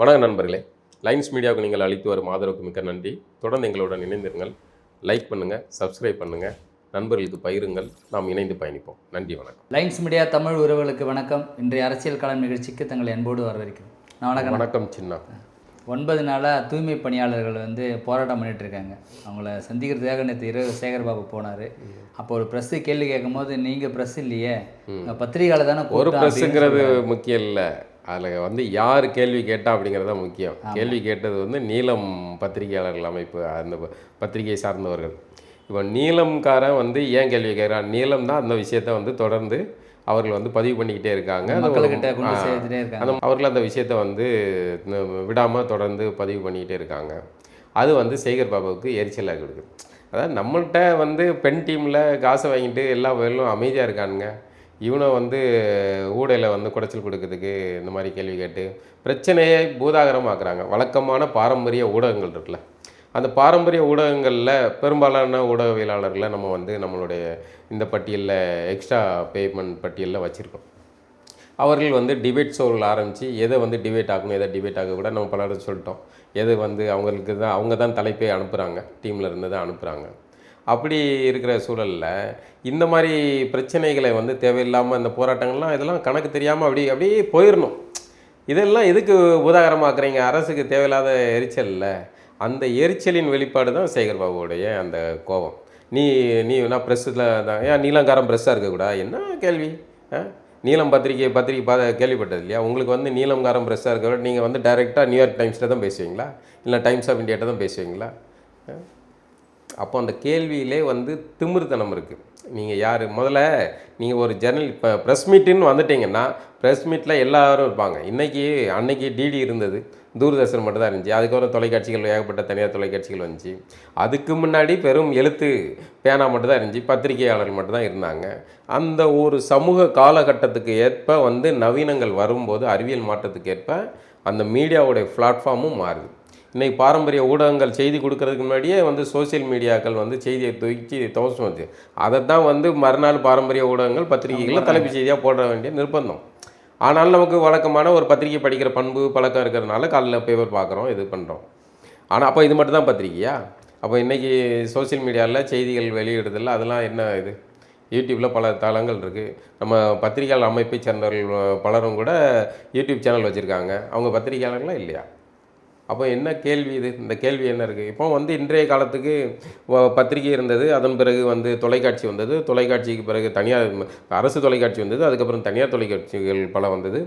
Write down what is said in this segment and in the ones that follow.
வணக்கம் நண்பர்களே. லைன்ஸ் மீடியாவுக்கு நீங்கள் அளித்து வரும் ஆதரவுக்கு மிக்க நன்றி. தொடர்ந்து எங்களுடன் இணைந்திருங்கள். லைக் பண்ணுங்கள் சப்ஸ்கிரைப் பண்ணுங்கள் நண்பர்களுக்கு பகிருங்கள். நாம் இணைந்து பயணிப்போம். நன்றி வணக்கம். லைன்ஸ் மீடியா தமிழ் உறவுகளுக்கு வணக்கம். இன்றைய அரசியல் களம் நிகழ்ச்சிக்கு தங்களை அன்போடு வரவேற்கிறேன். நான் வணக்கம். வணக்கம் சின்ன. ஒன்பது நாளாக தூய்மை பணியாளர்கள் வந்து போராட்டம் பண்ணிட்டு இருக்காங்க. அவங்கள சந்திக்கிறதுக்காக நேற்று இரவு சேகர் பாபு போனார். அப்போ ஒரு ப்ரெஸ்ஸு கேள்வி கேட்கும்போது நீங்கள் ப்ரெஸ் இல்லையே. பத்திரிகையாளர் தானே ஒரு ப்ரெஸ்ஸுங்கிறது முக்கியம் இல்லை. அதில் வந்து யார் கேள்வி கேட்டா அப்படிங்கிறது தான் முக்கியம். கேள்வி கேட்டது வந்து நீலம் பத்திரிகையாளர்கள் அமைப்பு அந்த ப- பத்திரிகை சார்ந்தவர்கள். இப்போ நீலம்காரன் வந்து ஏன் கேள்வி கேட்குறான்? நீலம் தான் அந்த விஷயத்தை வந்து தொடர்ந்து அவர்கள் வந்து பதிவு பண்ணிக்கிட்டே இருக்காங்க. அந்த அவர்கள் அந்த விஷயத்தை வந்து விடாமல் தொடர்ந்து பதிவு பண்ணிக்கிட்டே இருக்காங்க. அது வந்து சேகர் பாபாவுக்கு எரிச்சலாக கொடுக்குது அதாவது நம்மள்கிட்ட வந்து பெண் டீமில் காசை வாங்கிட்டு எல்லா வயலும் அமைதியாக இருக்கானுங்க. இவனை வந்து ஊடையில் வந்து குடைச்சல் கொடுக்கறதுக்கு இந்த மாதிரி கேள்வி கேட்டு பிரச்சனையை பூதாகரமாக்குறாங்க. வழக்கமான பாரம்பரிய ஊடகங்கள் இருக்குல்ல. அந்த பாரம்பரிய ஊடகங்களில் பெரும்பாலான ஊடகவியலாளர்களை நம்ம வந்து நம்மளுடைய இந்த பட்டியலில் எக்ஸ்ட்ரா பேமெண்ட் பட்டியலில் வச்சுருக்கோம். அவர்கள் வந்து டிபேட் ஷோவில் ஆரம்பித்து எதை வந்து டிபேட் ஆகணும் எதை டிபேட் ஆக கூட நம்ம பலரும் சொல்லிட்டோம். எது வந்து அவங்களுக்கு தான் அவங்க தான் தலைப்பே அனுப்புகிறாங்க டீமில் இருந்து தான் அனுப்புகிறாங்க அப்படி இருக்கிற சூழலில் இந்த மாதிரி பிரச்சனைகளை வந்து தேவையில்லாமல் இந்த போராட்டங்கள்லாம் இதெல்லாம் கணக்கு தெரியாமல் அப்படி அப்படியே போயிடணும் இதெல்லாம் எதுக்கு உதாகரமாக்குறீங்க அரசுக்கு தேவையில்லாத எரிச்சலில். அந்த எரிச்சலின் வெளிப்பாடு தான் சேகர் பாபுடைய அந்த கோபம். நீ நீ நான் ப்ரெஸ்ஸில் தான் ஏன் நீலங்காரம் ப்ரெஸ்ஸாக இருக்கக்கூடாது என்ன கேள்வி? ஆ? நீலம் பத்திரிகை பத்திரிகை பா கேள்விப்பட்டது இல்லையா? உங்களுக்கு வந்து நீலங்காரம் ப்ரெஸ்ஸாக இருக்க நீங்கள் வந்து டைரெக்டாக நியூயார்க் டைம்ஸில் தான் பேசுவீங்களா? இல்லை டைம்ஸ் ஆஃப் இந்தியாட்ட தான் பேசுவீங்களா? ஆ? அப்போ அந்த கேள்வியிலே வந்து திமிர்த்தனம் இருக்குது நீங்கள் யார்? முதல்ல நீங்கள் ஒரு ஜெர்னல் இப்போ ப்ரெஸ் மீட்டுன்னு வந்துட்டீங்கன்னா ப்ரெஸ் மீட்டில் எல்லோரும் இருப்பாங்க. இன்றைக்கி அன்னைக்கு டிடி இருந்தது. தூர்தர்ஷன் மட்டும் தான் இருந்துச்சு. அதுக்கப்புறம் தொலைக்காட்சிகள் ஏகப்பட்ட தனியார் தொலைக்காட்சிகள் வந்துச்சு. அதுக்கு முன்னாடி பெரும் எழுத்து பேனா மட்டும் தான் இருந்துச்சு. பத்திரிகையாளர்கள் மட்டும் தான் இருந்தாங்க. அந்த ஒரு சமூக காலகட்டத்துக்கு ஏற்ப வந்து நவீனங்கள் வரும்போது அறிவியல் மாற்றத்துக்கு ஏற்ப அந்த மீடியாவுடைய பிளாட்ஃபார்மும் மாறுது. இன்னைக்கு பாரம்பரிய ஊடகங்கள் செய்தி கொடுக்கறதுக்கு முன்னாடியே வந்து சோஷியல் மீடியாக்கள் வந்து செய்தியை தூக்கி துவசம் வச்சு. அதை தான் வந்து மறுநாள் பாரம்பரிய ஊடகங்கள் பத்திரிகைகளில் தலைப்பு செய்தியாக போட வேண்டிய நிர்பந்தம். ஆனாலும் நமக்கு வழக்கமான ஒரு பத்திரிகை படிக்கிற பண்பு பழக்கம் இருக்கிறதுனால காலைல பேப்பர் பார்க்குறோம் இது பண்ணுறோம் ஆனால் அப்போ இது மட்டும் தான் பத்திரிகையா? அப்போ இன்றைக்கி சோஷியல் மீடியாவில் செய்திகள் வெளியிடுறதில்ல அதெல்லாம் என்ன இது? யூடியூப்பில் பல தளங்கள் இருக்குது நம்ம பத்திரிகையாளர் அமைப்பை சேர்ந்தவர்கள் பலரும் கூட யூடியூப் சேனல் வச்சுருக்காங்க. அவங்க பத்திரிகையாளர்களா இல்லையா? அப்போ என்ன கேள்வி இது? இந்த கேள்வி என்ன இருக்குது இப்போ வந்து இன்றைய காலத்துக்கு பத்திரிகை இருந்தது அதன் பிறகு வந்து தொலைக்காட்சி வந்தது. தொலைக்காட்சிக்கு பிறகு தனியார் அரசு தொலைக்காட்சி வந்தது அதுக்கப்புறம் தனியார் தொலைக்காட்சிகள் பல வந்தது.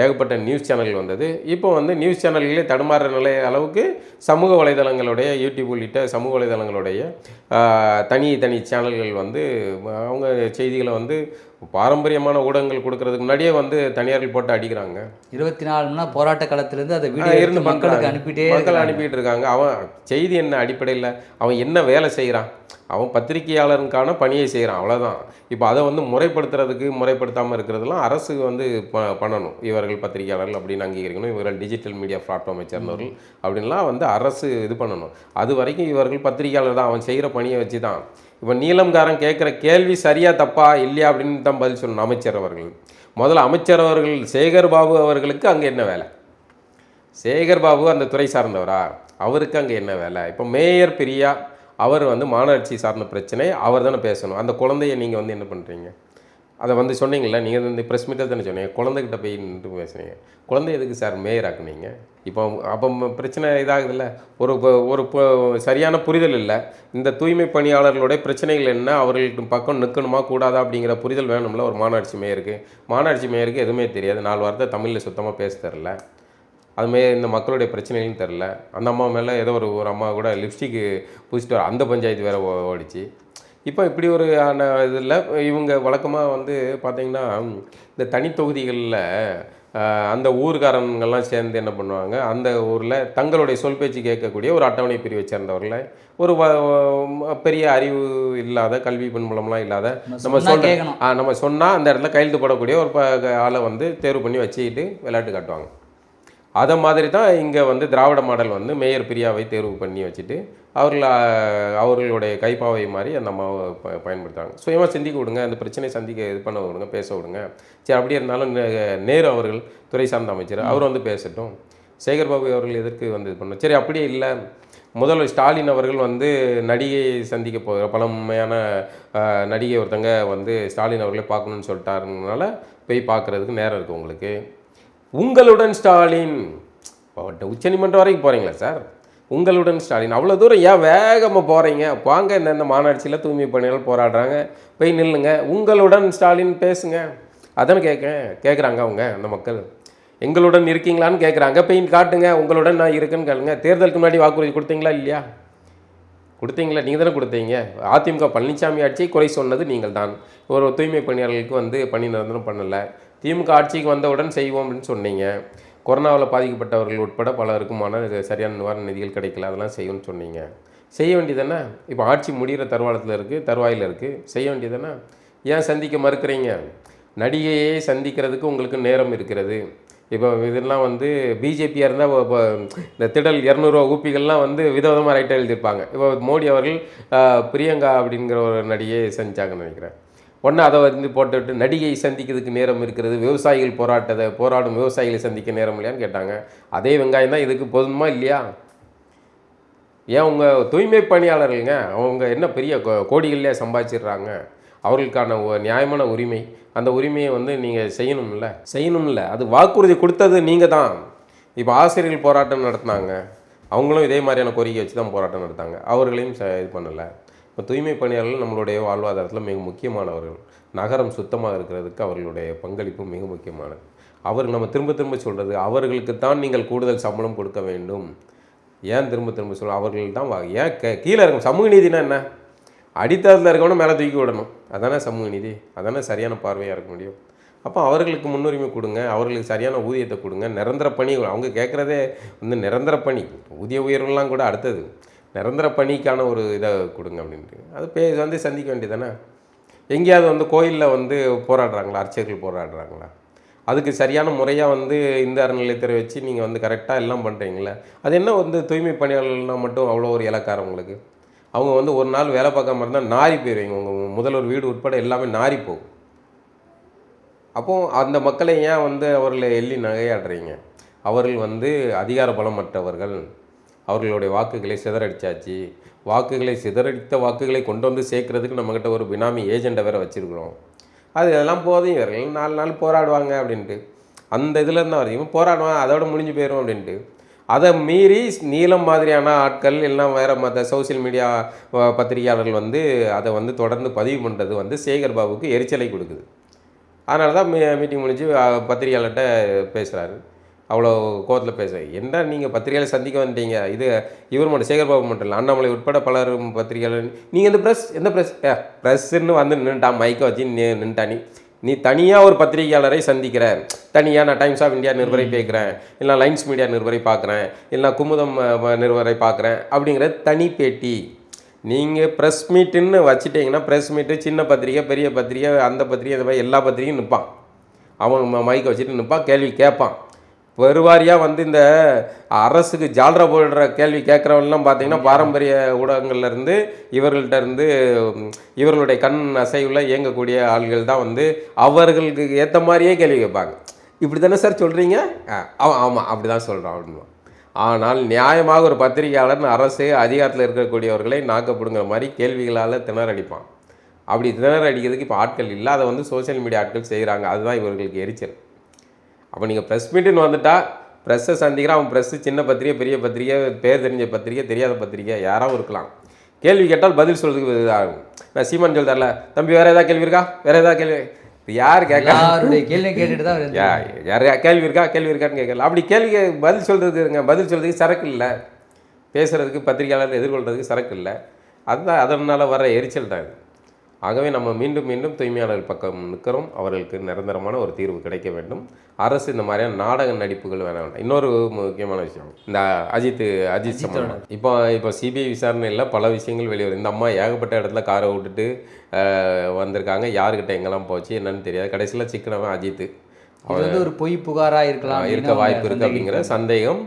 ஏகப்பட்ட நியூஸ் சேனல்கள் வந்தது. இப்போ வந்து நியூஸ் சேனல்களே தடுமாறுற நிலை அளவுக்கு சமூக வலைதளங்களுடைய யூடியூப் உள்ளிட்ட சமூக வலைதளங்களுடைய தனி தனி சேனல்கள் வந்து அவங்க செய்திகளை வந்து பாரம்பரியமான ஊடகங்கள் கொடுக்கறதுக்கு முன்னாடியே வந்து தனியார்கள் போட்டு அடிக்கிறாங்க. இருபத்தி நாலு மணி போராட்ட காலத்திலேருந்து அதை வீடியோ இருந்து மக்களுக்கு. அனுப்பிட்டே மக்கள். அனுப்பிட்டு இருக்காங்க. அவன் செய்தி என்ன அடிப்படையில் அவன் என்ன வேலை செய்கிறான் அவன் பத்திரிகையாளருக்கான பணியை செய்கிறான் அவ்வளோதான் இப்போ அதை வந்து முறைப்படுத்துறதுக்கு முறைப்படுத்தாமல் இருக்கிறதெல்லாம் அரசு வந்து ப பண்ணணும். இவர்கள் பத்திரிகையாளர்கள் அப்படின்னு அங்கீகரிக்கணும். இவர்கள் டிஜிட்டல் மீடியா பிளாட்ஃபார்மை சேர்ந்தவர்கள் அப்படின்லாம் வந்து அரசு இது பண்ணணும். அது வரைக்கும் இவர்கள் பத்திரிகையாளர் தான். அவன் செய்கிற பணியை வச்சு தான். இப்போ நீலம்காரன் கேட்குற கேள்வி சரியா தப்பா இல்லையா அப்படின்னு தான் பதில் சொல்லணும் அமைச்சர் அவர்கள். முதல்ல அமைச்சர் அவர்கள் சேகர் பாபு அவர்களுக்கு அங்கே என்ன வேலை? சேகர் பாபு அந்த துறை சார்ந்தவரா? அவருக்கு அங்கே என்ன வேலை? இப்போ மேயர் பிரியா அவர் வந்து மாநகராட்சி சார்ந்த பிரச்சனை அவர் தானே பேசணும். அந்த குழந்தைய நீங்கள் வந்து என்ன பண்ணுறீங்க அதை வந்து சொன்னீங்களா நீங்கள் வந்து ப்ரெஸ் மீட்டில் தானே சொன்னீங்க? குழந்தைகிட்ட போய் நின்று பேசுனீங்க. குழந்தை எதுக்கு சார் மேயர் ஆக்குனீங்க? இப்போ அப்போ பிரச்சனை இதாகுதுல்ல. ஒரு ஒரு சரியான புரிதல் இல்லை. இந்த தூய்மை பணியாளர்களுடைய பிரச்சனைகள் என்ன? அவர்களுக்கு பக்கம் நிற்கணுமா கூடாதா அப்படிங்கிற புரிதல் வேணும்ல ஒரு மாநாட்சி மேயருக்கு மாநாட்சி மேயருக்கு எதுவுமே தெரியாது. நாலு வார்த்தை தமிழில் சுத்தமாக பேச தெரில அதுமாரி இந்த மக்களுடைய பிரச்சனைகளும் தெரில அந்த அம்மா மேலே ஏதோ ஒரு ஒரு அம்மா கூட லிப்ஸ்டிக்கு பூசிட்டு வர அந்த பஞ்சாயத்து வேறு ஓ- ஓடிச்சு. இப்போ இப்படி ஒரு ஆன இதில் இவங்க வழக்கமாக வந்து பார்த்திங்கன்னா இந்த தனி தொகுதிகளில் அந்த ஊர்காரங்கள்லாம் சேர்ந்து என்ன பண்ணுவாங்க அந்த ஊரில் தங்களுடைய சொல் பேச்சு கேட்கக்கூடிய ஒரு அட்டவணை பிரிவை சேர்ந்தவர்களை ஒரு பெரிய அறிவு இல்லாத கல்வி பின்புலம்லாம் இல்லாத நம்ம. ஆ, நம்ம சொன்னால் அந்த இடத்துல கையெழுத்து போடக்கூடிய ஒரு ப- ஆளை வந்து தேர்வு பண்ணி வச்சுக்கிட்டு விளையாட்டு காட்டுவாங்க அதை மாதிரி தான் இங்கே வந்து திராவிட மாடல் வந்து மேயர் பிரியாவை தேர்வு பண்ணி வச்சுட்டு அவர்கள் அவர்களுடைய கைப்பாவை மாதிரி அந்த அம்மாவை ப பயன்படுத்துறாங்க. சுயமாக சிந்திக்க விடுங்க. அந்த பிரச்சனையை சந்திக்க இது பண்ண விடுங்க பேச விடுங்க. சரி அப்படியே இருந்தாலும் நே- நேரு அவர்கள் துறை சார்ந்த அமைச்சர் அவர் வந்து பேசட்டும். சேகர் பாபு அவர்கள் எதற்கு வந்து இது பண்ண சரி அப்படியே இல்லை. முதல்வர் ஸ்டாலின் அவர்கள் வந்து நடிகையை சந்திக்க போகிற பழமையான நடிகை ஒருத்தங்க வந்து ஸ்டாலின் அவர்களே பார்க்கணும்னு சொல்லிட்டாருனால போய் பார்க்குறதுக்கு நேரம் இருக்குது உங்களுக்கு. உங்களுடன் ஸ்டாலின். உச்சநீதிமன்றம் வரைக்கும் போகிறீங்களா சார்? உங்களுடன் ஸ்டாலின். அவ்வளோ தூரம் ஏன் வேகமாக போகிறீங்க வாங்க என்னென்ன மாநாட்சியில் தூய்மை பணியாளர் போராடுறாங்க? போய் நில்லுங்க. உங்களுடன் ஸ்டாலின் பேசுங்க. அதானே கேட்க கேட்குறாங்க அவங்க அந்த மக்கள். எங்களுடன் இருக்கீங்களான்னு கேட்குறாங்க. போய் காட்டுங்க. உங்களுடன் நான் இருக்கேன்னு கேளுங்க. தேர்தலுக்கு முன்னாடி வாக்குறுதி கொடுத்தீங்களா இல்லையா? கொடுத்தீங்களா? நீங்கள் தானே கொடுத்தீங்க. அதிமுக பழனிசாமி ஆட்சியை குறை சொன்னது நீங்கள் தான் ஒரு தூய்மை பணியாளர்களுக்கு வந்து பணி நிரந்தரம் பண்ணலை. திமுக ஆட்சிக்கு வந்தவுடன் செய்வோம் அப்படின்னு சொன்னீங்க. கொரோனாவில் பாதிக்கப்பட்டவர்கள் உட்பட பலருக்குமான சரியான நிவாரண நிதிகள் கிடைக்கல அதெல்லாம் செய்யும்னு சொன்னீங்க. செய்ய வேண்டியதானே இப்போ ஆட்சி முடிகிற தருவாளத்தில் இருக்குது தருவாயில் இருக்குது செய்ய வேண்டியதானே ஏன் சந்திக்க மறுக்கிறீங்க? நடிகையை சந்திக்கிறதுக்கு உங்களுக்கு நேரம் இருக்கிறது. இப்போ இதெல்லாம் வந்து பிஜேபியாக இருந்தால் இப்போ இந்த திடல் இரநூறுவா ஊப்பிகள்லாம் வந்து விதவிதமாக ரைட்டாக எழுதியிருப்பாங்க. இப்போ மோடி அவர்கள் பிரியங்கா அப்படிங்கிற ஒரு நடிகையை செஞ்சாங்கன்னு நினைக்கிறேன். ஒன்று அதை வந்து போட்டுவிட்டு நடிகை சந்திக்கிறதுக்கு நேரம் இருக்கிறது விவசாயிகள் போராட்டத்தை போராடும் விவசாயிகளை சந்திக்க நேரம் இல்லையான்னு கேட்டாங்க. அதே வெங்காயம் தான் இதுக்கு போதுமா இல்லையா? ஏன் உங்கள் தூய்மை பணியாளர்களுங்க அவங்க என்ன பெரிய கோ- கோடிகள்லேயே சம்பாதிச்சிடுறாங்க. அவர்களுக்கான நியாயமான உரிமை. அந்த உரிமையை வந்து நீங்கள் செய்யணும்ல? செய்யணும்ல. அது வாக்குறுதி கொடுத்தது நீங்கள் தான். இப்போ ஆசிரியர்கள் போராட்டம் நடத்தினாங்க. அவங்களும் இதே மாதிரியான கோரிக்கை வச்சு தான் போராட்டம் நடத்தாங்க. அவர்களையும் ச இது பண்ணலை. இப்போ தூய்மை பணியாளர்கள் நம்மளுடைய வாழ்வாதாரத்தில் மிக முக்கியமானவர்கள். நகரம் சுத்தமாக இருக்கிறதுக்கு அவர்களுடைய பங்களிப்பு மிக முக்கியமானது. அவர்கள் நம்ம திரும்ப திரும்ப சொல்கிறது அவர்களுக்கு தான் நீங்கள் கூடுதல் சம்பளம் கொடுக்க வேண்டும். ஏன் திரும்ப திரும்ப சொல்ல அவர்கள் தான் வா- ஏன் கே- கீழே இருக்கும் சமூக நீதினா என்ன? அடித்தளத்தில் இருக்கவன மேலே தூக்கி விடணும். அதானே சமூக நீதி? அதானே சரியான பார்வையாக இருக்க முடியும்? அப்போ அவர்களுக்கு முன்னுரிமை கொடுங்க அவர்களுக்கு சரியான ஊதியத்தை கொடுங்க. நிரந்தர பணி அவங்க கேட்குறதே வந்து நிரந்தர பணி. ஊதிய உயர்வுலாம் கூட அடுத்தது. நிரந்தர பணிக்கான ஒரு இதை கொடுங்க அப்படின்ட்டு. அது பே வந்து சந்திக்க வேண்டியதானே எங்கேயாவது வந்து கோயிலில் வந்து போராடுறாங்களா? அர்ச்சகர்கள் போராடுறாங்களா? அதுக்கு சரியான முறையாக வந்து இந்த அறநிலையத்துறை வச்சு நீங்கள் வந்து கரெக்டாக எல்லாம் பண்ணுறீங்களே அது என்ன வந்து தூய்மை பணியாளர்கள்னால் மட்டும் அவ்வளோ ஒரு இலக்காரம் உங்களுக்கு? அவங்க வந்து ஒரு நாள் வேலை பார்க்காம இருந்தால் நாரி போயிடுவீங்க உங்கள் முதல்வர் வீடு உட்பட எல்லாமே நாரி போகும். அப்போ அந்த மக்களை ஏன் வந்து அவர்களை எள்ளி நகையாடுறீங்க? அவர்கள் வந்து அதிகார பலமற்றவர்கள் அவர்களுடைய வாக்குகளை சிதறடிச்சாச்சு. வாக்குகளை சிதறடித்த வாக்குகளை கொண்டு வந்து சேர்க்கறதுக்கு நம்மக்கிட்ட ஒரு பினாமி ஏஜெண்டை வேறு வச்சுருக்குறோம். அது இதெல்லாம் போதும் இவர்கள் நாலு நாள் போராடுவாங்க அப்படின்ட்டு. அந்த இதில் இருந்தால் வரையும் போராடுவாங்க அதோட முடிஞ்சு போயிடும் அப்படின்ட்டு. அதை மீறி நீளம் மாதிரியான ஆட்கள் எல்லாம் வேறு மற்ற சோஷியல் மீடியா பத்திரிகையாளர்கள் வந்து அதை வந்து தொடர்ந்து பதிவு பண்ணுறது வந்து சேகர் பாபுக்கு எரிச்சலை கொடுக்குது. அதனால தான் மீ மீட்டிங் முடிஞ்சு பத்திரிகையாளர்கிட்ட பேசுகிறாரு அவ்வளோ கோவத்தில் பேச என்ன நீங்கள் பத்திரிகையில் சந்திக்க வந்துட்டீங்க? இது இவர் மட்டும் சேகர்பாபு மட்டும் இல்லை அண்ணாமலை உட்பட பலரும் பத்திரிகையாளர். நீங்கள் இந்த ப்ரெஸ் எந்த ப்ரெஸ் ஏ ப்ரெஸ்ஸுன்னு வந்து நின்றுட்டான் மைக்கை வச்சு நீ நின்றுட்டா நீ. நீ தனியாக ஒரு பத்திரிகையாளரை சந்திக்கிற. தனியாக நான் டைம்ஸ் ஆஃப் இந்தியா நிருபரை பேக்கிறேன் இல்லை லைன்ஸ் மீடியா நிருபரை பார்க்குறேன் இல்லை குமுதம் நிருபரை பார்க்குறேன் அப்படிங்கிற தனி பேட்டி. நீங்கள் ப்ரெஸ் மீட்டுன்னு வச்சுட்டிங்கன்னா ப்ரெஸ் மீட்டு சின்ன பத்திரிக்கை பெரிய பத்திரிக்கை அந்த பத்திரிக்கை இந்த மாதிரி எல்லா பத்திரிக்கையும் நிற்பான் அவன் மைக்கை வச்சுட்டு நிற்பான் கேள்வி கேட்பான் பெருவாரியாக வந்து இந்த அரசுக்கு ஜால்ரா போடுற கேள்வி கேட்குறவங்கலாம் பார்த்தீங்கன்னா பாரம்பரிய ஊடகங்கள்ல இருந்து இவர்கள்ட்ட இருந்து இவர்களுடைய கண் அசைவில் இயங்கக்கூடிய ஆள்கள் தான் வந்து அவர்களுக்கு ஏற்ற மாதிரியே கேள்வி கேட்பாங்க. இப்படி தானே சார் சொல்கிறீங்க ஆமாம் ஆமாம் அப்படி தான் சொல்கிறோம் அப்படின்னு ஆனால் நியாயமாக ஒரு பத்திரிகையாளர் அரசு அதிகாரத்தில் இருக்கக்கூடியவர்களை நாக்கப்படுங்கிற மாதிரி கேள்விகளால் திணறடிப்பான் அப்படி திணறடிக்கிறதுக்கு இப்போ ஆட்கள் இல்லை அதை வந்து சோஷியல் மீடியா ஆட்கள் செய்கிறாங்க அதுதான் இவர்களுக்கு எரிச்சல். அப்போ நீங்கள் ப்ரெஸ் மீட்டுன்னு வந்துட்டா ப்ரெஸ்ஸை சந்திக்கிறான் அவன் ப்ரெஸ்ஸு சின்ன பத்திரிகை பெரிய பத்திரிகை பேர் தெரிஞ்ச பத்திரிகை தெரியாத பத்திரிகை யாராவும் இருக்கலாம். கேள்வி கேட்டால் பதில் சொல்றதுக்கு இதாகும் நான் சீமான் சொல்லிட்டார்ல தம்பி வேறு ஏதாவது கேள்வி இருக்கா? வேறு ஏதாவது கேள்வி? யார் கேட்க எல்லாருடைய கேள்வி கேட்டுட்டு தான் யார் கேள்வி இருக்கா? கேள்வி இருக்கான்னு கேட்கல. அப்படி கேள்வி பதில் சொல்கிறதுங்க பதில் சொல்கிறதுக்கு சரக்கு இல்லை. பேசுகிறதுக்கு பத்திரிகையாளர் எதிர்கொள்கிறதுக்கு சரக்கு இல்லை. அதுதான் அதனால் வர எரிச்சல் தான் இது. ஆகவே நம்ம மீண்டும் மீண்டும் தூய்மையாளர்கள் பக்கம் நிற்கிறோம். அவர்களுக்கு நிரந்தரமான ஒரு தீர்வு கிடைக்க வேண்டும். அரசு இந்த மாதிரியான நாடக நடிப்புகள் வேணாம் இன்னொரு முக்கியமான விஷயம் இந்த அஜித் அஜித் சம்பந்தம். இப்போ இப்போ சிபிஐ விசாரணையில் பல விஷயங்கள் வெளியே இந்த அம்மா ஏகப்பட்ட இடத்துல காரை விட்டுட்டு அஹ், வந்திருக்காங்க. யாருக்கிட்ட எங்கெல்லாம் போச்சு என்னன்னு தெரியாது. கடைசியில் சிக்கனவன் அஜித். இது வந்து ஒரு பொய் புகாரா இருக்கலாம் இருக்க வாய்ப்பு இருக்கு அப்படிங்கிற சந்தேகம்.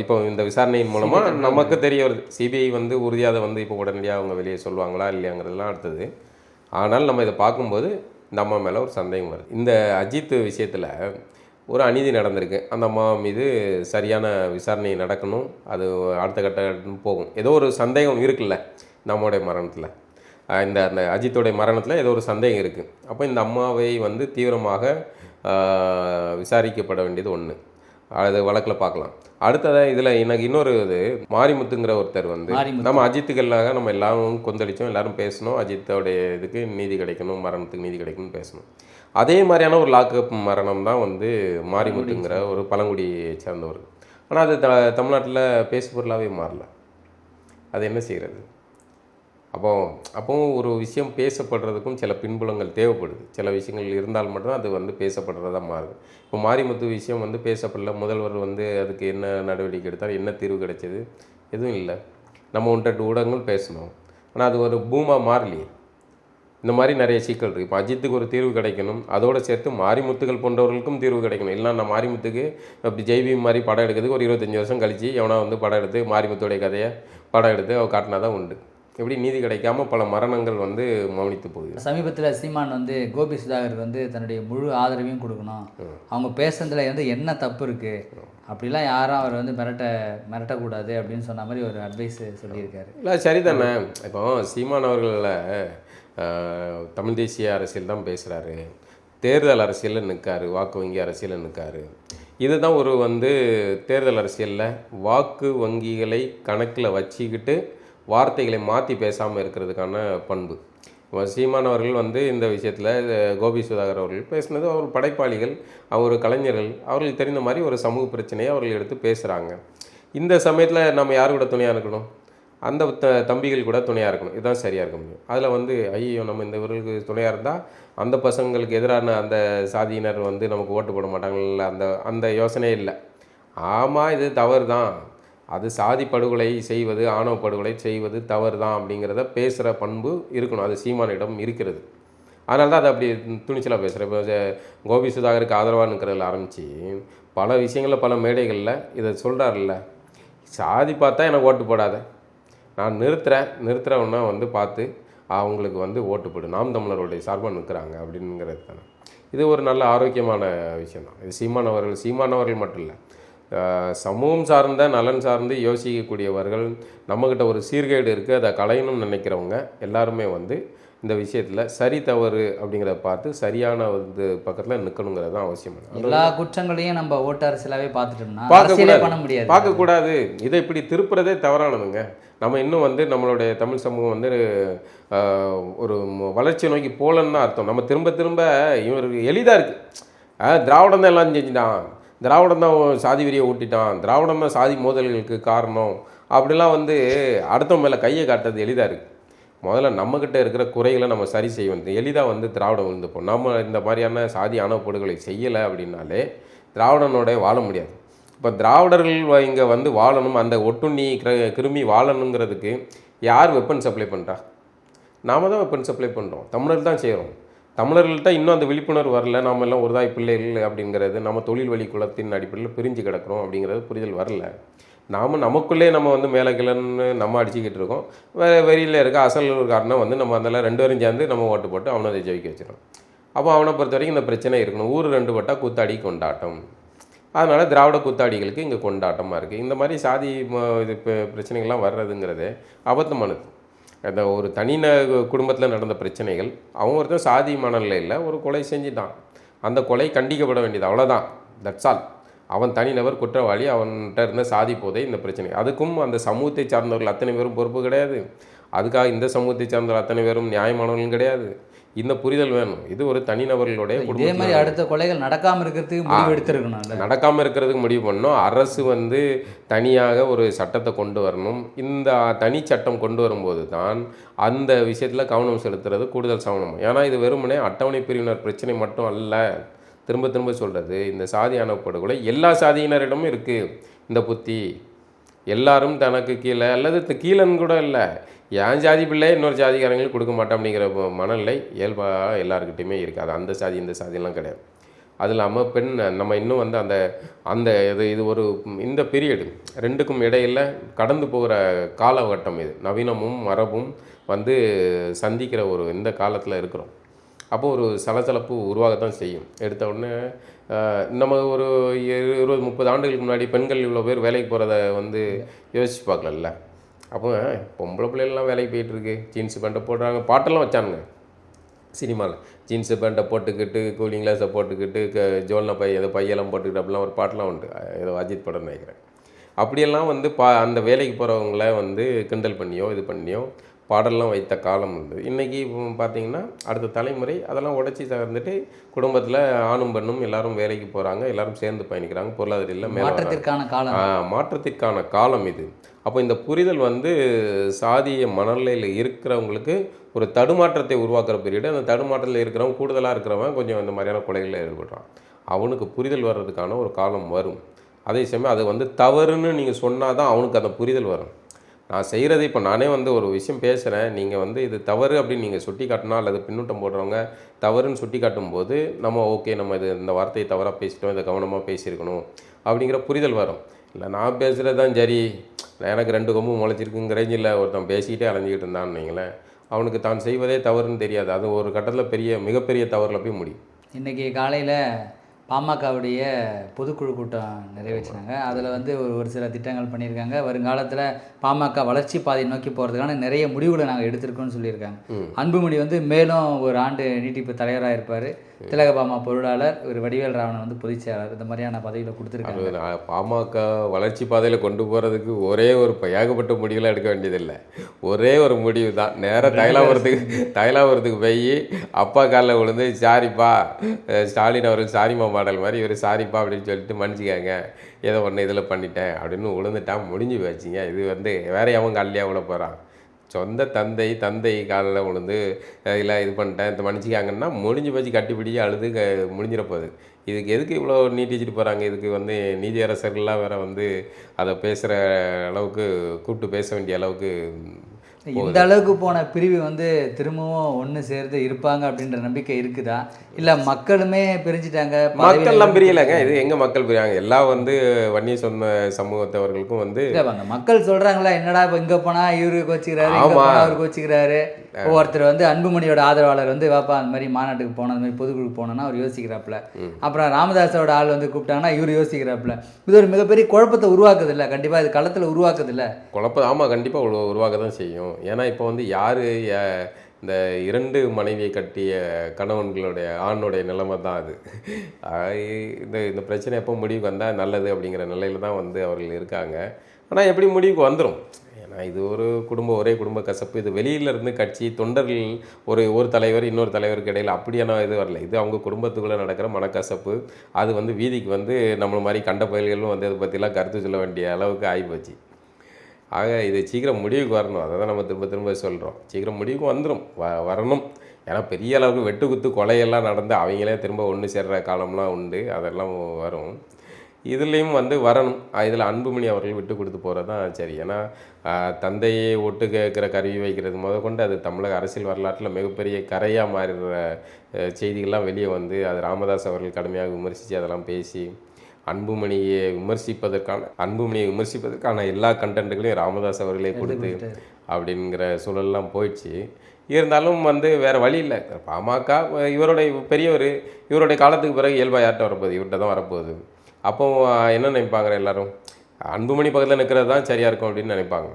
இப்போ இந்த விசாரணையின் மூலமா நமக்கு தெரிய வருது. சிபிஐ வந்து உறுதியாக வந்து இப்போ உடனடியாக அவங்க வெளியே சொல்லுவாங்களா இல்லையாங்கிறதெல்லாம் அடுத்தது. ஆனால் நம்ம இதை பார்க்கும்போது நம்ம மேலே ஒரு சந்தேகம் வருது. இந்த அஜித் விஷயத்தில் ஒரு அநீதி நடந்திருக்கு. அந்த அம்மா மீது சரியான விசாரணை நடக்கணும். அது அடுத்த கட்ட போகும். ஏதோ ஒரு சந்தேகம் இருக்குல்ல நம்மளுடைய மரணத்தில். இந்த அந்த அஜித்தோடைய மரணத்தில் ஏதோ ஒரு சந்தேகம் இருக்குது அப்போ இந்த அம்மாவை வந்து தீவிரமாக விசாரிக்கப்பட வேண்டியது ஒன்று அது வழக்கில் பார்க்கலாம். அடுத்ததாக இதில் எனக்கு இன்னொரு இது மாரிமுத்துங்கிற ஒருத்தர் வந்து. நம்ம அஜித்துக்களாக நம்ம எல்லாரும் கொந்தளிச்சோம் எல்லாரும் பேசணும் அஜித்தோடைய இதுக்கு நீதி கிடைக்கணும் மரணத்துக்கு நீதி கிடைக்கணும்னு பேசணும். அதே மாதிரியான ஒரு லாக்அப் மரணம் தான் வந்து மாரிமுத்துங்கிற ஒரு பழங்குடியை சேர்ந்தவர். ஆனால் அது த தமிழ்நாட்டில் பேசு பொருளாகவே மாறல. அது என்ன செய்கிறது அப்போ அப்போ ஒரு விஷயம் பேசப்படுறதுக்கும் சில பின்புலங்கள் தேவைப்படுது. சில விஷயங்கள் இருந்தால் மட்டும் அது வந்து பேசப்படுறதா மாறுது. இப்போ மாரிமுத்து விஷயம் வந்து பேசப்படல. முதல்வர் வந்து அதுக்கு என்ன நடவடிக்கை எடுத்தார்? என்ன தீர்வு கிடைச்சது? எதுவும் இல்லை. நம்ம ஒன்று ஊடகங்கள் பேசணும். ஆனால் அது ஒரு பூமாக மாறலையே. இந்த மாதிரி நிறைய சிக்கல் இருக்குது இப்போ அஜித்துக்கு ஒரு தீர்வு கிடைக்கணும். அதோடு சேர்த்து மாரிமுத்துகள் போன்றவர்களுக்கும் தீர்வு கிடைக்கணும். இல்லை நான் மாரிமுத்துக்கு அப்படி ஜெய்பி மாதிரி படம் எடுக்கிறதுக்கு ஒரு இருபத்தஞ்சி வருஷம் கழிச்சு எவனா வந்து படம் எடுத்து மாரிமுத்துடைய கதையை படம் எடுத்து அவள் காட்டினா தான் உண்டு. இப்படி நீதி கிடைக்காம பல மரணங்கள் வந்து மௌனித்து போகுது? சமீபத்தில் சீமான் வந்து கோபி சுதாகர் வந்து தன்னுடைய முழு ஆதரவையும் கொடுக்கணும். அவங்க பேசுனதுல வந்து என்ன தப்பு இருக்குது அப்படிலாம் யாரும் அவர் வந்து மிரட்ட மிரட்டக்கூடாது அப்படின்னு சொன்ன மாதிரி ஒரு அட்வைஸ் சொல்லியிருக்காரு. இல்லை சரிதானே. இப்போ சீமான் அவர்களில் தமிழ் தேசிய அரசியல் தான் பேசுகிறாரு தேர்தல் அரசியலில் நிற்காரு வாக்கு வங்கி அரசியலில் நிற்காரு இதுதான் ஒரு வந்து தேர்தல் அரசியலில் வாக்கு வங்கிகளை கணக்கில் வச்சுக்கிட்டு வார்த்தைகளை மாற்றி பேசாமல் இருக்கிறதுக்கான பண்பு. சீமான் அவர்கள் வந்து இந்த விஷயத்தில் கோபி சுதாகர் அவர்கள் பேசினது அவர் படைப்பாளிகள் அவர் கலைஞர்கள் அவர்களுக்கு தெரிந்த மாதிரி ஒரு சமூக பிரச்சனையை அவர்கள் எடுத்து பேசுகிறாங்க இந்த சமயத்தில் நம்ம யார் கூட துணையாக இருக்கணும்? அந்த த தம்பிகள் கூட துணையாக இருக்கணும். இதுதான் சரியாக இருக்க முடியும். அதில் வந்து ஐயோ நம்ம இந்த இவர்களுக்கு துணையாக இருந்தால் அந்த பசங்களுக்கு எதிரான அந்த சாதியினர் வந்து நமக்கு ஓட்டு போட மாட்டாங்கல்ல அந்த அந்த யோசனையே இல்லை. ஆமாம் இது தவறு தான் அது சாதி படுகொலை செய்வது ஆணவ படுகொலை செய்வது தவறு தான் அப்படிங்கிறத பேசுகிற பண்பு இருக்கணும். அது சீமானிடம் இருக்கிறது. அதனால தான் அதை அப்படி துணிச்சலாக பேசுகிறேன் இப்போ கோபி சுதாகருக்கு ஆதரவாக நிற்கிறதுல ஆரம்பித்து பல விஷயங்களில் பல மேடைகளில் இதை சொல்கிறாருல்ல சாதி பார்த்தா எனக்கு ஓட்டு போடாத. நான் நிறுத்துகிறேன் நிறுத்துகிறவன்னா வந்து பார்த்து அவங்களுக்கு வந்து ஓட்டு போடு. நாம் தமிழர்களுடைய சார்பாக நிற்கிறாங்க. அப்படிங்கிறது தானே. இது ஒரு நல்ல ஆரோக்கியமான விஷயம் தான் இது சீமானவர்கள் சீமானவர்கள் மட்டும் இல்லை. சமூகம் சார்ந்த நலன் சார்ந்து யோசிக்கக்கூடியவர்கள் நம்மக்கிட்ட ஒரு சீர்கேடு இருக்குது அதை களையணும்னு நினைக்கிறவங்க எல்லாருமே வந்து இந்த விஷயத்தில் சரி தவறு அப்படிங்கிறத பார்த்து சரியான வந்து பக்கத்தில் நிற்கணுங்கிறது தான் அவசியம். எல்லா குற்றங்களையும் நம்ம ஓட்டு அரசியலாவே பார்த்துட்டோம்னா பார்க்க. பண்ண முடியாது. பார்க்கக்கூடாது இதை இப்படி திருப்புறதே தவறானதுங்க. நம்ம இன்னும் வந்து நம்மளுடைய தமிழ் சமூகம் வந்து ஒரு வளர்ச்சியை நோக்கி போகலன்னு தான் அர்த்தம். நம்ம திரும்ப திரும்ப இவருக்கு எளிதாக இருக்குது திராவிடம் தான் எல்லாம் செஞ்சுட்டான். திராவிடம் தான் சாதி வெறியை ஊட்டிட்டான். திராவிடம் தான் சாதி மோதல்களுக்கு காரணம். அப்படிலாம் வந்து அடுத்த மேலே கையை காட்டுறது எளிதாக இருக்குது முதல்ல நம்மக்கிட்ட இருக்கிற குறைகளை நம்ம சரி செய்ய வந்து எளிதாக வந்து திராவிடம் விழுந்துப்போம் நம்ம இந்த மாதிரியான சாதி அணப்படுகொலை செய்யலை அப்படின்னாலே திராவிடனோட வாழ முடியாது. இப்போ திராவிடர்கள் இங்கே வந்து வாழணும். அந்த ஒட்டுண்ணி கிர- கிருமி வாழணுங்கிறதுக்கு யார் வெப்பன் சப்ளை பண்ணுறா நாம தான் வெப்பன் சப்ளை பண்ணுறோம் தமிழர் தான் செய்கிறோம் தமிழர்கள்ட்ட இன்னும் அந்த விழிப்புணர்வு வரல. நாம் எல்லாம் ஒருதாய் பிள்ளைகள் அப்படிங்கிறது நம்ம தொழில் வழி குலத்தின் அடிப்படையில் பிரிஞ்சு கிடக்கிறோம் அப்படிங்கிறது புரிதல் வரல. நாம் நமக்குள்ளே நம்ம வந்து மேலே கிளன்னு நம்ம அடிச்சுக்கிட்டு இருக்கோம். வேறு வெளியில் இருக்க அசல் காரணம் வந்து நம்ம அதெல்லாம் ரெண்டு பேரும் சேர்ந்து நம்ம ஓட்டு போட்டு அவனை அதை ஜெயிக்க வச்சிடும் அப்போ அவனை பொறுத்த வரைக்கும் இந்த பிரச்சனை இருக்கணும். ஊர் ரெண்டு பட்டா கூத்தாடி கொண்டாட்டம். அதனால் திராவிட கூத்தாடிகளுக்கு இங்கே கொண்டாட்டமாக இருக்குது இந்த மாதிரி சாதி இது பிரச்சனைகள்லாம் வர்றதுங்கிறது அபத்தமானது. அந்த ஒரு தனின குடும்பத்தில் நடந்த பிரச்சனைகள் அவன் ஒருத்தன் சாதி மணலில் இல்லை ஒரு கொலை செஞ்சிட்டான். அந்த கொலை கண்டிக்கப்பட வேண்டியது அவ்வளோதான் தட்ஸ் ஆல் அவன் தனிநபர் குற்றவாளி அவன்கிட்ட இருந்த சாதி போதை இந்த பிரச்சனை. அதுக்கும் அந்த சமூகத்தை சார்ந்தவர்கள் அத்தனை பேரும் பொறுப்பு கிடையாது. அதுக்காக இந்த சமூகத்தை சார்ந்தவர்கள் அத்தனை பேரும் நியாயமானவர்களும் கிடையாது. இந்த புரிதல் வேணும். இது ஒரு தனிநபர்களுடைய இதே மாதிரி அடுத்த கொலைகள் நடக்காம இருக்கிறதுக்கு முடிவு எடுத்திருக்கணும்ல நடக்காமல் இருக்கிறதுக்கு முடிவு பண்ணணும். அரசு வந்து தனியாக ஒரு சட்டத்தை கொண்டு வரணும். இந்த தனி சட்டம் கொண்டு வரும்போது தான் அந்த விஷயத்தில் கவனம் செலுத்துறது கூடுதல் சவனம் ஏன்னா இது வெறுமனே அட்டவணை பிரிவினர் பிரச்சனை மட்டும் அல்ல. திரும்ப திரும்ப சொல்கிறது இந்த சாதி அணப்படுகொலை எல்லா சாதியினரிடமும் இருக்குது இந்த புத்தி எல்லாரும் தனக்கு கீழே அல்லது கீழன்னு கூட இல்லை. என் ஜாதி பிள்ளை இன்னொரு ஜாதிக்காரங்களுக்கு கொடுக்க மாட்டேன் அப்படிங்கிற மனநிலை இயல்பாக எல்லாருக்கிட்டையுமே இருக்காது அந்த சாதி இந்த சாதியெல்லாம் கிடையாது. அது இல்லாமல் பெண் நம்ம இன்னும் வந்து அந்த அந்த இது இது ஒரு இந்த பீரியடு ரெண்டுக்கும் இடையில கடந்து போகிற காலகட்டம் இது. நவீனமும் மரபும் வந்து சந்திக்கிற ஒரு இந்த காலத்தில் இருக்கிறோம். அப்போ ஒரு சலசலப்பு உருவாகத்தான் செய்யும். எடுத்த உடனே நம்ம ஒரு இரு- இருபது முப்பது ஆண்டுகளுக்கு முன்னாடி பெண்கள் இவ்வளோ பேர் வேலைக்கு போகிறத வந்து யோசிச்சு பார்க்கலல்ல அப்போ பொம்பளை பிள்ளைகள்லாம் வேலைக்கு போயிட்டுருக்கு. ஜீன்ஸு ஜீன்ஸ் பேண்ட்டை போடுறாங்க. பாட்டெல்லாம் வச்சானுங்க. சினிமாவில் ஜீன்ஸு பேண்ட்டை போட்டுக்கிட்டு கூலிங் கிளாஸை போட்டுக்கிட்டு க ஜோல்னா பை ஏதோ பையெல்லாம் போட்டுக்கிட்டு அப்படிலாம் ஒரு பாட்டெலாம் உண்டு. ஏதோ அஜித் படம் நினைக்கிறேன். அப்படியெல்லாம் வந்து பா அந்த வேலைக்கு போகிறவங்கள வந்து கிண்டல் பண்ணியோ இது பண்ணியோ பாடல்லாம் வைத்த காலம் உண்டு. இன்றைக்கி பார்த்தீங்கன்னா அடுத்த தலைமுறை அதெல்லாம் உடச்சி தகர்ந்துட்டு குடும்பத்தில் ஆணும் பெண்ணும் எல்லாரும் வேலைக்கு போகிறாங்க எல்லாரும் சேர்ந்து பயணிக்கிறாங்க பொருளாதாரத்தில் மேலே வராங்க. மாற்றத்திற்கான காலம். மாற்றத்திற்கான காலம் இது. அப்போ இந்த புரிதல் வந்து சாதிய மனநிலையில் இருக்கிறவங்களுக்கு ஒரு தடுமாற்றத்தை உருவாக்குற பீரியடு அந்த தடுமாற்றத்தில் இருக்கிறவன் கூடுதலாக இருக்கிறவன் கொஞ்சம் இந்த மாதிரியான கொலைகளில் ஈடுபடுறான். அவனுக்கு புரிதல் வர்றதுக்கான ஒரு காலம் வரும். அதே சமயம் அது வந்து தவறுன்னு நீங்கள் சொன்னால் தான் அவனுக்கு அந்த புரிதல் வரும். நான் செய்கிறது இப்போ நானே வந்து ஒரு விஷயம் பேசுகிறேன் நீங்கள் வந்து இது தவறு அப்படின்னு நீங்கள் சுட்டி காட்டினா அல்லது பின்னூட்டம் போடுறவங்க தவறுன்னு சுட்டி காட்டும் போது நம்ம ஓகே நம்ம இது இந்த வார்த்தையை தவறாக பேசிட்டோம் இதை கவனமாக பேசியிருக்கணும் அப்படிங்கிற புரிதல் வரும். இல்லை நான் பேசுகிறது தான் சரி. எனக்கு ரெண்டு கொம்பு முளைச்சிருக்குங்க ரேஞ்சில் ஒருத்தன் பேசிக்கிட்டே அலைஞ்சிக்கிட்டு இருந்தான்னு வைங்களேன். அவனுக்கு தான் செய்வதே தவறுன்னு தெரியாது. அது ஒரு கட்டத்தில் பெரிய மிகப்பெரிய தவறில் போய் முடியும். இன்றைக்கி காலையில் பாமகவுடைய பொதுக்குழு கூட்டம் நிறைவேற்றினாங்க. அதில் வந்து ஒரு ஒரு சில திட்டங்கள் பண்ணியிருக்காங்க. வருங்காலத்தில் பாமக வளர்ச்சி பாதையை நோக்கி போகிறதுக்கான நிறைய முடிவுகளை நாங்கள் எடுத்திருக்கோம்னு சொல்லியிருக்காங்க. அன்புமணி வந்து மேலும் ஒரு ஆண்டு நீட்டிப்பு தலைவராக இருப்பார் திலகபாமா பொருளாளர் ஒரு வடிவேல் ராவணன் வந்து பொதுச் செயலாளர் இந்த மாதிரியான பதவியில் கொடுத்துருக்காங்க. பாமக வளர்ச்சி பாதையில் கொண்டு போகிறதுக்கு ஒரே ஒரு ஏகப்பட்ட முடிவுலாம் எடுக்க வேண்டியதில்லை. ஒரே ஒரு முடிவு தான். நேராக தைலாபுரத்துக்கு தைலாபுரத்துக்கு போய் அப்பா காலில் விழுந்து சாரிப்பா ஸ்டாலின் அவருக்கு சாரிமா மாடல் மாதிரி இவர் சாரிப்பா அப்படின்னு சொல்லிட்டு மன்னிச்சிக்காங்க. ஏதோ ஒன்று இதில் பண்ணிட்டேன் அப்படின்னு விழுந்துட்டா முடிஞ்சு போச்சுங்க. இது வந்து வேற எவன் காலிலையாக விழ போகிறான் சொந்த தந்தை தந்தை காலில் விழுந்து அஹ் இல்லை இது பண்ணிட்டேன் இந்த மன்னிச்சிக்காங்கன்னா முடிஞ்சு போச்சு கட்டிப்பிடிச்சு அழுது க முடிஞ்சிட போகுது. இதுக்கு எதுக்கு இவ்வளோ நீட்டிச்சிட்டு போகிறாங்க இதுக்கு வந்து நீதியரசர்கள்லாம் வேறு வந்து அதை பேசுகிற அளவுக்கு கூப்பிட்டு பேச வேண்டிய அளவுக்கு இந்த அளவுக்கு போன பிரிவு வந்து திரும்பவும் ஒன்று சேர்ந்து இருப்பாங்க அப்படின்ற நம்பிக்கை இருக்குதா? இல்லை மக்களுமே பிரிஞ்சுட்டாங்க மக்கள்லாம் பிரியலைங்க. இது எங்கே மக்கள் பிரியாங்க? எல்லாம் வந்து வன்னிய சொன்ன சமூகத்தவர்களுக்கும் வந்து மக்கள் சொல்றாங்களா என்னடா இப்போ இங்க போனா இவரு கோச்சிக்கிறாரு இங்க ஆமா. ஒருத்தர் வந்து அன்புமணியோட ஆதரவாளர் வந்து வாப்பா அந்த மாதிரி மாநாட்டுக்கு போனோம் அந்த மாதிரி பொதுக்குழுக்கு போனோம்னா அவர் யோசிக்கிறாப்புல. அப்புறம் ராமதாஸோட ஆள் வந்து கூப்பிட்டாங்கன்னா இவர் யோசிக்கிறாப்புல. இது ஒரு மிகப்பெரிய குழப்பத்தை உருவாக்குது இல்ல கண்டிப்பா இது களத்துல உருவாக்குது இல்ல குழப்பம் ஆமாம் கண்டிப்பாக உரு உருவாக்க தான் செய்யும். ஏன்னா இப்போ வந்து யார் இந்த இரண்டு மனைவியை கட்டிய கணவன்களுடைய ஆணுடைய நிலைமை தான் அது. இந்த இந்த பிரச்சனை எப்போ முடிவுக்கு வந்தால் நல்லது அப்படிங்கிற நிலையில தான் வந்து அவர்கள் இருக்காங்க. ஆனால் எப்படி முடிவுக்கு வந்துடும் இது ஒரு குடும்பம் ஒரே குடும்ப கசப்பு. இது வெளியில இருந்து கட்சி தொண்டர்கள் ஒரு ஒரு தலைவர் இன்னொரு தலைவருக்கு இடையில் அப்படியான இது வரல. இது அவங்க குடும்பத்துக்குள்ளே நடக்கிற மனக்கசப்பு. அது வந்து வீதிக்கு வந்து நம்மள மாதிரி கண்ட பயல்களும் வந்து அதை பற்றிலாம் கருத்து சொல்ல வேண்டிய அளவுக்கு ஆகிப்போச்சு ஆக இது சீக்கிரம் முடிவுக்கு வரணும். அதை தான் நம்ம திரும்ப திரும்ப சொல்கிறோம் சீக்கிரம் முடிவுக்கு வந்துடும் வ வரணும். ஏன்னா பெரிய அளவுக்கு வெட்டு குத்து கொலையெல்லாம் நடந்து அவங்களே திரும்ப ஒன்று சேர்கிற காலம்லாம் உண்டு. அதெல்லாம் வரும். இதுலேயும் வந்து வரணும். இதில் அன்புமணி அவர்கள் விட்டு கொடுத்து போகிறது தான் சரி. ஏன்னா தந்தையை ஒட்டு கேட்குற கருவி வைக்கிறது முத கொண்டு அது தமிழக அரசியல் வரலாற்றில் மிகப்பெரிய கரையாக மாறுற செய்திகள்லாம் வெளியே வந்து அது ராமதாஸ் அவர்கள் கடுமையாக விமர்சித்து அதெல்லாம் பேசி அன்புமணியை விமர்சிப்பதற்கான அன்புமணியை விமர்சிப்பதற்கான எல்லா கண்டென்ட்டுகளையும் ராமதாஸ் அவர்களே கொடுத்து அப்படிங்கிற சூழல்லாம் போயிடுச்சு. இருந்தாலும் வந்து வேறு வழி இல்லை. பாமக இவருடைய பெரியவர் இவருடைய காலத்துக்கு பிறகு இயல்பாக யார்கிட்ட வரப்போகுது. இவர்கிட்ட தான் வரப்போகுது. அப்போ என்ன நினைப்பாங்க எல்லாரும்? அன்புமணி பக்கத்தில் நிற்கிறது தான் சரியாக இருக்கும் அப்படின்னு நினைப்பாங்க.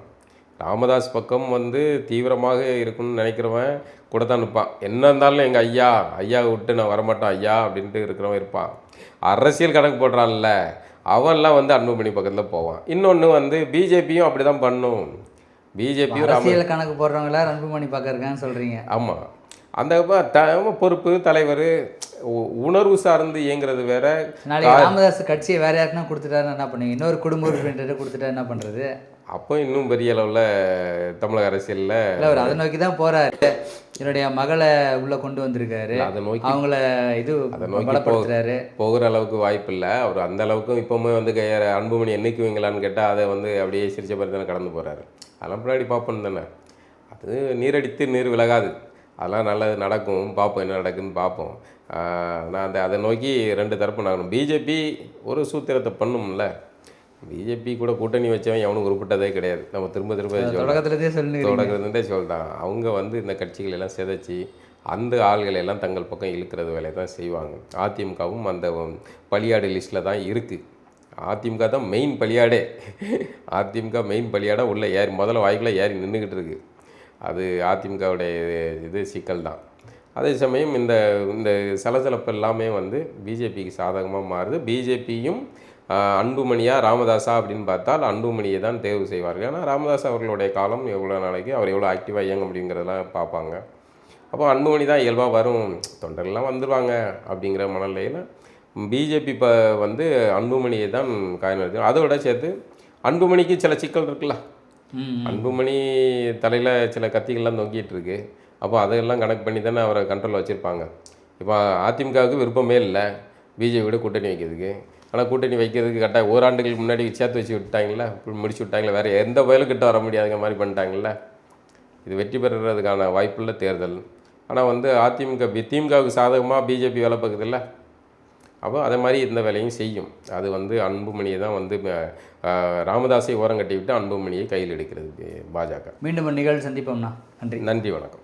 ராமதாஸ் பக்கம் வந்து தீவிரமாக இருக்குன்னு நினைக்கிறவன் கூட தான் நிற்பான் என்ன இருந்தாலும் எங்கள் ஐயா ஐயா விட்டு நான் வரமாட்டேன் ஐயா அப்படின்ட்டு இருக்கிறவன் இருப்பான். அரசியல் கணக்கு போடுறான்ல அவன்லாம் வந்து அன்புமணி பக்கத்தில் போவான். இன்னொன்று வந்து பிஜேபியும் அப்படி தான் பண்ணும். பிஜேபியும் அரசியல் கணக்கு போடுறவங்க எல்லாரும் அன்புமணி பார்க்க இருக்கான்னு சொல்றீங்க. ஆமாம் அந்த பொறுப்பு தலைவர் உணர்வு சார்ந்து இயங்குறது வேற. நாளைக்கு ராமதாஸ் கட்சியை வேற யாருக்குன்னா கொடுத்துட்டாருன்னா என்ன பண்ணுவீங்க? இன்னொரு குடும்ப உறுப்பினர் கொடுத்துட்டா என்ன பண்றது? அப்போ இன்னும் பெரிய அளவில் தமிழக அரசியலில் இல்ல அவர் அதை நோக்கி தான் போறாரு. என்னுடைய மகளை உள்ள கொண்டு வந்திருக்காரு. அதை நோக்கி அவங்கள இது அதை நோக்கி பலப்படுத்துறாரு. போகிற அளவுக்கு வாய்ப்பு இல்லை. அவர் அந்த அளவுக்கும் இப்போவுமே வந்து கையார அன்புமணி என்னைக்குவீங்களான்னு கேட்டால் அதை வந்து அப்படியே சிரிச்ச மாதிரி தானே கடந்து போகிறாரு அதெல்லாம் பின்னாடி பார்ப்போம் தானே. அது நீரடித்து நீர் விலகாது. அதெல்லாம் நல்லது நடக்கும். பார்ப்போம் என்ன நடக்குதுன்னு பார்ப்போம். நான் அந்த அதை நோக்கி ரெண்டு தரப்பு நகரும். பிஜேபி ஒரு சூத்திரத்தை பண்ணும்ல. பிஜேபி கூட கூட்டணி வச்சவன் எவனும் உருப்பட்டதே கிடையாது. நம்ம திரும்ப திரும்ப. தொடக்கத்துலேருந்தே சொல்லி தொடங்குறதுன்றே சொல்லிட்டான் அவங்க வந்து இந்த கட்சிகள் எல்லாம் சிதைச்சி அந்த ஆள்களை எல்லாம் தங்கள் பக்கம் இழுக்கிறது வேலையை தான் செய்வாங்க. அதிமுகவும் அந்த பலியாடு லிஸ்ட்டில் தான் இருக்குது அதிமுக தான் மெயின் பலியாடே. அதிமுக மெயின் பலியாடாக உள்ள ஏறி முதல்ல வாய்க்குள்ள ஏறி நின்றுக்கிட்டு இருக்கு. அது அதிமுகவுடைய இது சிக்கல் தான் அதே சமயம் இந்த இந்த சலசலப்பு எல்லாமே வந்து பிஜேபிக்கு சாதகமாக மாறுது. பிஜேபியும் அன்புமணியா ராமதாஸா அப்படின்னு பார்த்தால் அன்புமணியை தான் தேர்வு செய்வார்கள். ஏன்னா ராமதாஸ் அவர்களுடைய காலம் எவ்வளோ நாளைக்கு அவர் எவ்வளோ ஆக்டிவாக இயங்க முடியுங்கிறதெல்லாம் பார்ப்பாங்க. அப்போ அன்புமணி தான் இயல்பாக வரும். தொண்டர்கள்லாம் வந்துடுவாங்க அப்படிங்கிற மனநிலையில் பிஜேபி இப்போ வந்து அன்புமணியை தான் காயம் அதோட சேர்த்து அன்புமணிக்கு சில சிக்கல் இருக்குல்ல. அன்புமணி தலையில் சில கத்திகள்லாம் தொங்கிட்டு இருக்கு அப்போ அதையெல்லாம் கணக்கு பண்ணி தானே அவரை கண்ட்ரோலில் வச்சுருப்பாங்க. இப்போ அதிமுகவுக்கு விருப்பமே இல்லை. பிஜேபியோட கூட்டணி வைக்கிறதுக்கு. ஆனால் கூட்டணி வைக்கிறதுக்கு கரெக்டாக ஓராண்டுகளுக்கு முன்னாடி சேர்த்து வச்சு விட்டாங்களே முடிச்சு விட்டாங்களே வேறு எந்த வயலும் கிட்ட வர முடியாதுங்க மாதிரி பண்ணிட்டாங்கல்ல? இது வெற்றி பெறுறதுக்கான வாய்ப்புள்ள தேர்தல். ஆனால் வந்து அதிமுக பி திமுகவுக்கு சாதகமாக பிஜேபி வேலை பார்க்குதுல்ல அப்போ அதே மாதிரி இந்த வேலையும் செய்யும். அது வந்து அன்புமணியை தான் வந்து ராமதாஸை ஓரம் கட்டி விட்டு அன்புமணியை கையில் எடுக்கிறது பாஜக. மீண்டும் ஒரு நிகழ்வு சந்திப்போம்ண்ணா நன்றி. நன்றி வணக்கம்.